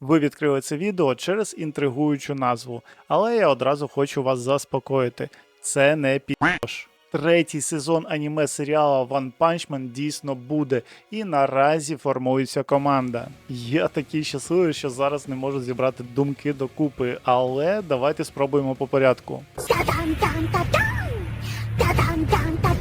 Ви відкрили це відео через інтригуючу назву, але я одразу хочу вас заспокоїти. Це не піш. Третій сезон аніме серіала One Punch Man дійсно буде, і наразі формується команда. Я такий щасливий, що зараз не можу зібрати думки докупи, але давайте спробуємо по порядку. Та-дам-там-та-дам! Та-дам-там-та-дам!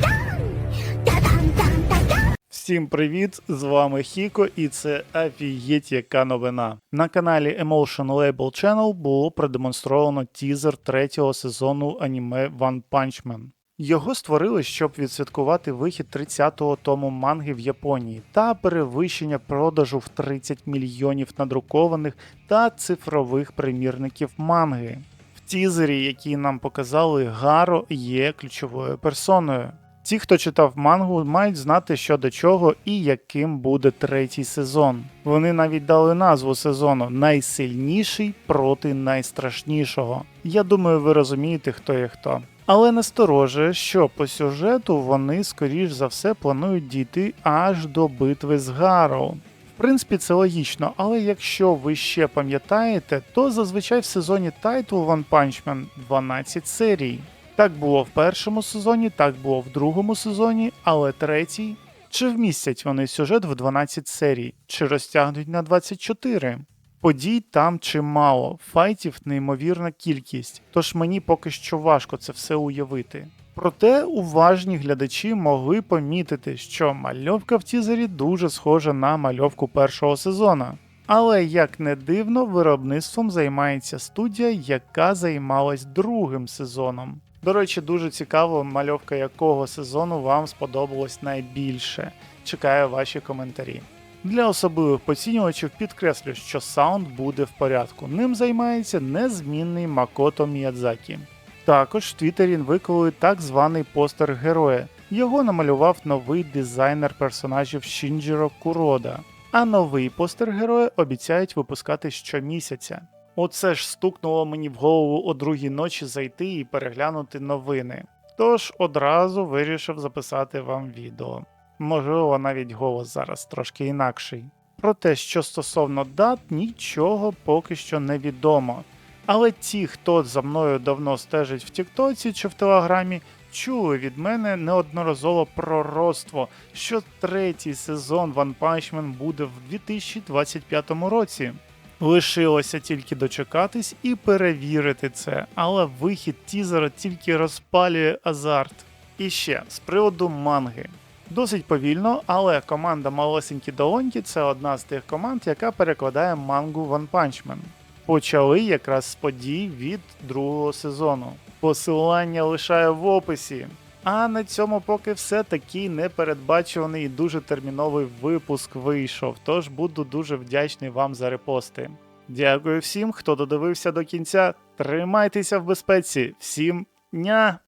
Всім привіт! З вами Хіко, і це афієть яка новина. На каналі Emotion Label Channel було продемонстровано тізер третього сезону аніме One Punch Man. Його створили, щоб відсвяткувати вихід 30-го тому манги в Японії та перевищення продажу в 30 мільйонів надрукованих та цифрових примірників манги. В тізері, який нам показали, Гаро є ключовою персоною. Ті, хто читав мангу, мають знати, що до чого і яким буде третій сезон. Вони навіть дали назву сезону найсильніший проти найстрашнішого. Я думаю, ви розумієте, хто є хто. Але насторожує, що по сюжету вони, скоріш за все, планують дійти аж до битви з Гарроу. В принципі, це логічно, але якщо ви ще пам'ятаєте, то зазвичай в сезоні тайтл One Punch Man 12 серій. Так було в першому сезоні, так було в другому сезоні, але третій. Чи вмістять вони сюжет в 12 серій, чи розтягнуть на 24? Подій там чимало, файтів неймовірна кількість, тож мені поки що важко це все уявити. Проте уважні глядачі могли помітити, що мальовка в тізері дуже схожа на мальовку першого сезона. Але як не дивно, виробництвом займається студія, яка займалась другим сезоном. До речі, дуже цікаво, мальовка якого сезону вам сподобалось найбільше. Чекаю ваші коментарі. Для особливих поцінювачів підкреслю, що саунд буде в порядку. Ним займається незмінний Макото Міядзакі. Також в Твіттері виклали так званий постер героя. Його намалював новий дизайнер персонажів Шінджіро Курода. А новий постер героя обіцяють випускати щомісяця. Оце ж стукнуло мені в голову о другій ночі зайти і переглянути новини. Тож одразу вирішив записати вам відео. Можливо, навіть голос зараз трошки інакший. Про те, що стосовно дат, нічого поки що не відомо. Але ті, хто за мною давно стежить в Тіктоці чи в Телеграмі, чули від мене неодноразово пророцтво, що третій сезон One Punch Man буде в 2025 році. Лишилося тільки дочекатись і перевірити це, але вихід тізера тільки розпалює азарт. І ще з приводу манги. Досить повільно, але команда Малесенькі Долоньки це одна з тих команд, яка перекладає мангу One Punch Man. Почали якраз з подій від другого сезону. Посилання лишаю в описі. А на цьому поки все такий непередбачуваний і дуже терміновий випуск вийшов. Тож буду дуже вдячний вам за репости. Дякую всім, хто додивився до кінця. Тримайтеся в безпеці. Всім ня!